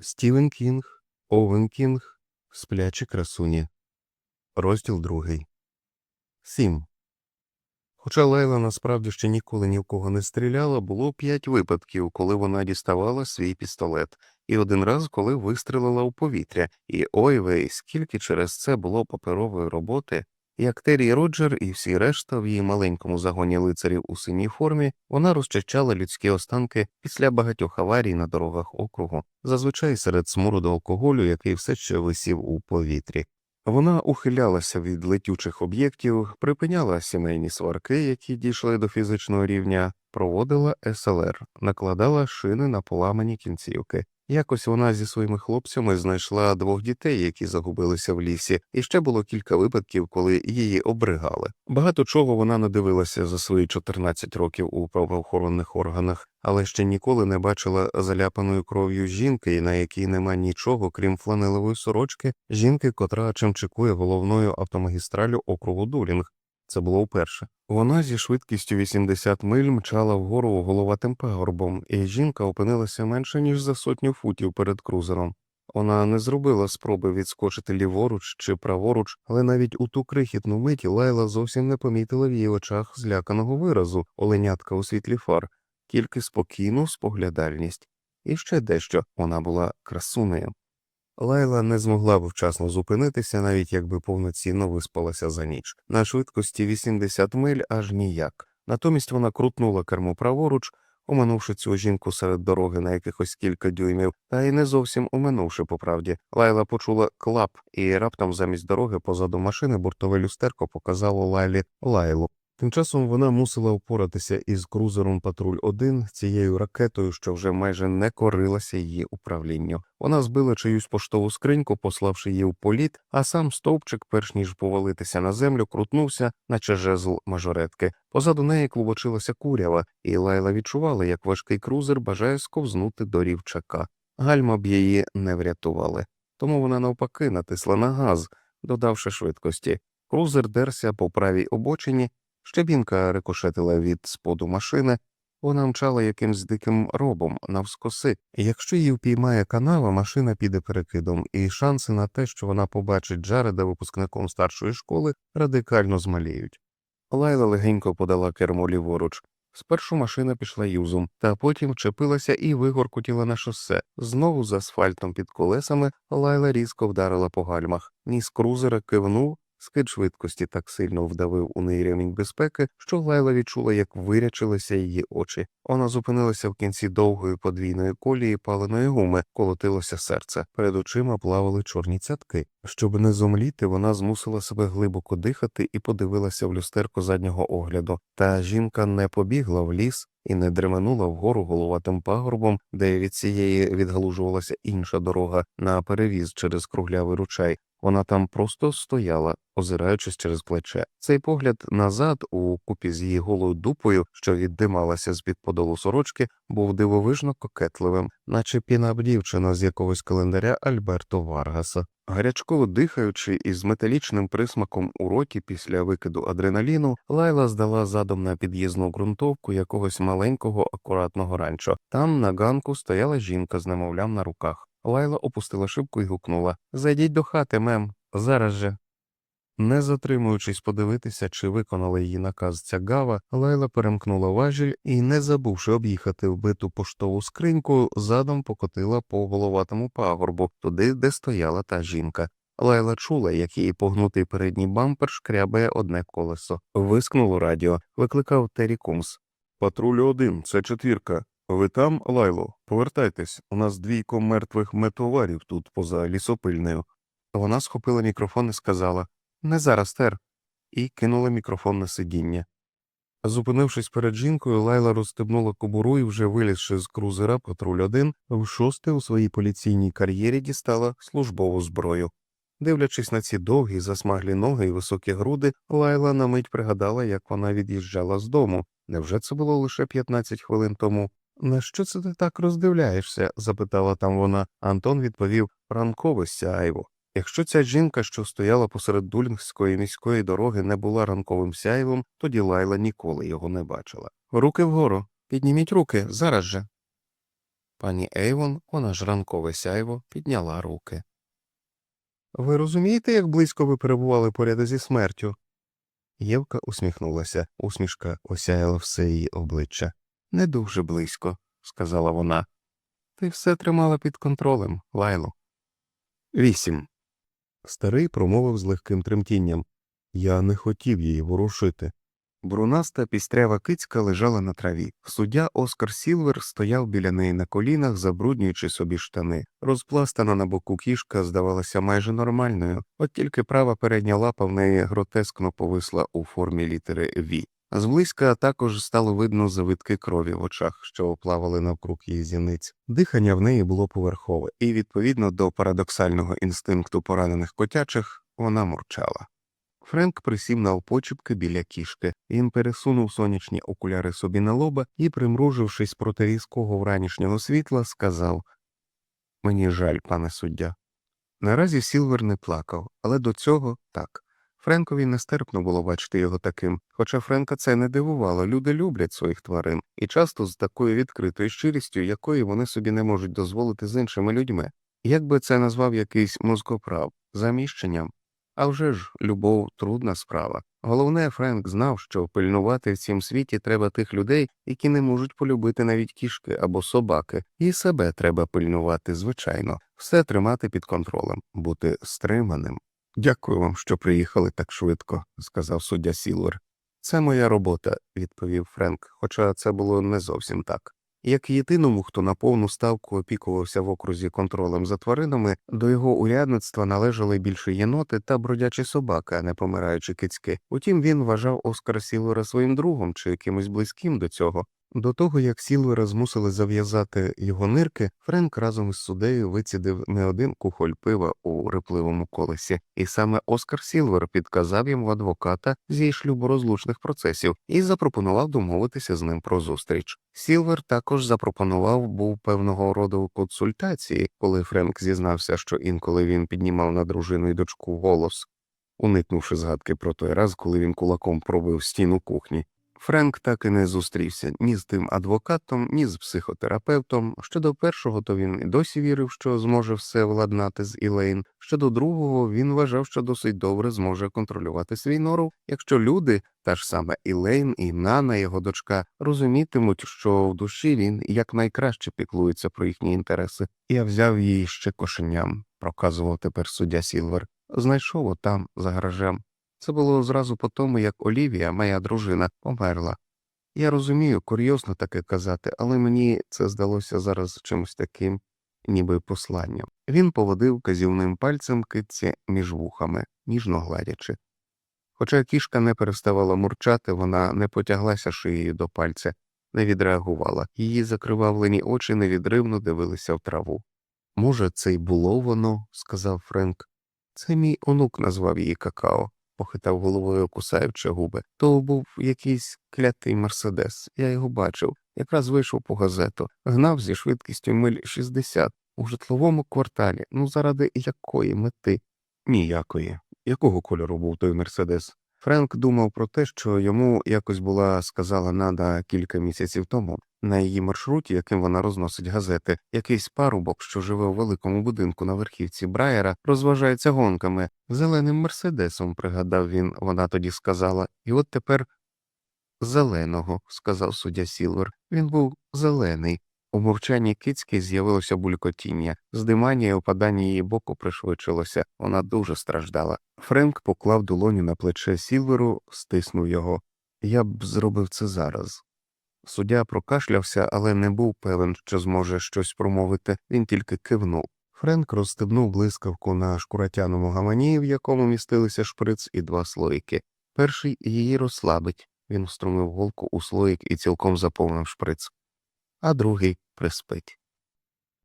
Стівен Кінг, Овен Кінг, Сплячі красуні. Розділ другий. Сім. Хоча Лайла насправді ще ніколи ні в кого не стріляла, було п'ять випадків, коли вона діставала свій пістолет, і один раз, коли вистрелила у повітря, і ой вей, скільки через це було паперової роботи, як Террі Роджер і всі решта в її маленькому загоні лицарів у синій формі, вона розчищала людські останки після багатьох аварій на дорогах округу, зазвичай серед смороду алкоголю, який все ще висів у повітрі. Вона ухилялася від летючих об'єктів, припиняла сімейні сварки, які дійшли до фізичного рівня, проводила СЛР, накладала шини на поламані кінцівки. Якось вона зі своїми хлопцями знайшла двох дітей, які загубилися в лісі, і ще було кілька випадків, коли її обригали. Багато чого вона надивилася за свої 14 років у правоохоронних органах, але ще ніколи не бачила заляпаної кров'ю жінки, на якій нема нічого, крім фланелевої сорочки, жінки, котра чимчикує головною автомагістралю округу Дулінг. Це було вперше. Вона зі швидкістю 80 миль мчала вгору головатим пагорбом, і жінка опинилася менше ніж за сотню футів перед крузером. Вона не зробила спроби відскочити ліворуч чи праворуч, але навіть у ту крихітну миті Лайла зовсім не помітила в її очах зляканого виразу оленятка у світлі фар, тільки спокійну споглядальність. І ще дещо вона була красунею. Лайла не змогла б вчасно зупинитися, навіть якби повноцінно виспалася за ніч. На швидкості 80 миль аж ніяк. Натомість вона крутнула керму праворуч, оминувши цю жінку серед дороги на якихось кілька дюймів, та й не зовсім оминувши по правді. Лайла почула клап, і раптом замість дороги позаду машини бортове люстерко показало Лайлі Лайлу. Тим часом вона мусила впоратися із крузером патруль 1 цією ракетою, що вже майже не корилася її управлінню. Вона збила чиюсь поштову скриньку, пославши її в політ, а сам стовпчик, перш ніж повалитися на землю, крутнувся, наче жезл мажоретки. Позаду неї клубочилася курява, і Лайла відчувала, як важкий крузер бажає сковзнути до рівчака. Гальма б її не врятували. Тому вона навпаки натисла на газ, додавши швидкості. Крузер дерся по правій обочині. Щебінка рикошетила від споду машини, вона мчала якимсь диким робом навскоси. Якщо її впіймає канава, машина піде перекидом, і шанси на те, що вона побачить Джареда випускником старшої школи, радикально змаліють. Лайла легенько подала кермо ліворуч. Спершу машина пішла юзом, та потім вчепилася і вигоркотіла на шосе. Знову з асфальтом під колесами Лайла різко вдарила по гальмах. Ніс крузера кивнув, Скид швидкості так сильно вдавив у неї ремінь безпеки, що Лайла відчула, як вирячилися її очі. Вона зупинилася в кінці довгої подвійної колії паленої гуми, колотилося серце. Перед очима плавали чорні цятки. Щоб не зомліти, вона змусила себе глибоко дихати і подивилася в люстерко заднього огляду. Та жінка не побігла в ліс і не дременула вгору головатим пагорбом, де від цієї відгалужувалася інша дорога на перевіз через круглявий ручай. Вона там просто стояла, озираючись через плече. Цей погляд назад, у купі з її голою дупою, що віддималася з під подолу сорочки, був дивовижно кокетливим, наче пінап дівчина з якогось календаря Альберто Варгаса. Гарячково дихаючи і з металічним присмаком у роті після викиду адреналіну, Лайла здала задом на під'їзну ґрунтовку якогось маленького акуратного ранчо. Там на ганку стояла жінка з немовлям на руках. Лайла опустила шибку і гукнула Зайдіть до хати, мем, зараз же. Не затримуючись подивитися, чи виконала її наказ ця гава, Лайла перемкнула важіль і, не забувши об'їхати вбиту поштову скриньку, задом покотила по головатому пагорбу, туди, де стояла та жінка. Лайла чула, як її погнутий передній бампер шкрябає одне колесо. Вискнуло радіо, викликав Террі Кумс. Патрулю один, це четвірка. Ви там, Лайло? Повертайтесь, у нас двійко мертвих метоварів тут поза лісопильнею. Вона схопила мікрофон і сказала Не зараз, тер, і кинула мікрофон на сидіння. Зупинившись перед жінкою, Лайла розстебнула кобуру і, вже вилізши з крузера патруль 1 в шосте у своїй поліційній кар'єрі дістала службову зброю. Дивлячись на ці довгі, засмаглі ноги і високі груди, Лайла на мить пригадала, як вона від'їжджала з дому. Невже це було лише 15 хвилин тому? На що це ти так роздивляєшся? запитала там вона. Антон відповів ранкове сяйво. Якщо ця жінка, що стояла посеред дулінгської міської дороги, не була ранковим сяйвом, тоді Лайла ніколи його не бачила. Руки вгору, підніміть руки зараз же. Пані Ейвон, вона ж ранкове сяйво, підняла руки. Ви розумієте, як близько ви перебували поряд зі смертю? Євка усміхнулася, усмішка осяяла все її обличчя. Не дуже близько, сказала вона. Ти все тримала під контролем, Лайло. Вісім. Старий промовив з легким тремтінням. Я не хотів її ворушити. Брунаста пістрява кицька лежала на траві. Суддя Оскар Сілвер стояв біля неї на колінах, забруднюючи собі штани. Розпластана на боку кішка здавалася майже нормальною, от тільки права передня лапа в неї гротескно повисла у формі літери «Ві». Зблизька також стало видно завитки крові в очах, що плавали навкруг її зіниць. Дихання в неї було поверхове, і, відповідно до парадоксального інстинкту поранених котячих, вона мурчала. Френк присів на опочіпки біля кішки. Він пересунув сонячні окуляри собі на лоба і, примружившись проти різкого вранішнього світла, сказав Мені жаль, пане суддя. Наразі Сілвер не плакав, але до цього так. Френкові нестерпно було бачити його таким, хоча Френка це не дивувало, люди люблять своїх тварин, і часто з такою відкритою щирістю, якої вони собі не можуть дозволити з іншими людьми. Як би це назвав якийсь мозкоправ, заміщенням. А вже ж любов трудна справа. Головне, Френк знав, що пильнувати в цім світі треба тих людей, які не можуть полюбити навіть кішки або собаки, і себе треба пильнувати, звичайно, все тримати під контролем, бути стриманим. Дякую вам, що приїхали так швидко, сказав суддя Сілвер. Це моя робота, відповів Френк, хоча це було не зовсім так. Як єдиному, хто на повну ставку опікувався в окрузі контролем за тваринами, до його урядництва належали більше єноти та бродячі собаки, а не помираючі кицьки. Утім, він вважав Оскара Сілвера своїм другом чи кимось близьким до цього. До того, як Сілвера змусили зав'язати його нирки, Френк разом із судею вицідив не один кухоль пива у рипливому колесі, і саме Оскар Сілвер підказав йому адвоката зі шлюборозлучних процесів і запропонував домовитися з ним про зустріч. Сілвер також запропонував був певного роду консультації, коли Френк зізнався, що інколи він піднімав на дружину й дочку голос, уникнувши згадки про той раз, коли він кулаком пробив стіну кухні. Френк так і не зустрівся ні з тим адвокатом, ні з психотерапевтом. Щодо першого, то він і досі вірив, що зможе все владнати з Ілейн. Щодо другого, він вважав, що досить добре зможе контролювати свій нору, якщо люди, та ж саме Ілейн і Нана, його дочка, розумітимуть, що в душі він якнайкраще піклується про їхні інтереси. Я взяв її ще кошеням, проказував тепер суддя Сілвер. Знайшов отам за гаражем. Це було зразу по тому, як Олівія, моя дружина, померла. Я розумію, курйозно таке казати, але мені це здалося зараз чимось таким, ніби посланням. Він поводив казівним пальцем китці між вухами, ніжно гладячи. Хоча кішка не переставала мурчати, вона не потяглася шиєю до пальця, не відреагувала, її закривавлені очі невідривно дивилися в траву. Може, це й було воно, сказав Френк. Це мій онук назвав її какао похитав головою, кусаючи губи. То був якийсь клятий мерседес. Я його бачив. Якраз вийшов по газету, гнав зі швидкістю миль 60 у житловому кварталі. Ну, заради якої мети? Ніякої. Якого кольору був той мерседес? Френк думав про те, що йому якось була сказала нада кілька місяців тому. На її маршруті, яким вона розносить газети, якийсь парубок, що живе у великому будинку на верхівці Брайера, розважається гонками зеленим мерседесом, пригадав він, вона тоді сказала, і от тепер зеленого, сказав суддя Сілвер. Він був зелений. У мовчанні кицьки з'явилося булькотіння, здимання і опадання її боку пришвидшилося, вона дуже страждала. Френк поклав долоню на плече Сілверу, стиснув його. Я б зробив це зараз. Суддя прокашлявся, але не був певен, що зможе щось промовити, він тільки кивнув. Френк розстебнув блискавку на шкуратяному гамані, в якому містилися шприц і два слоїки. Перший її розслабить. Він встромив голку у слоїк і цілком заповнив шприц, а другий приспить.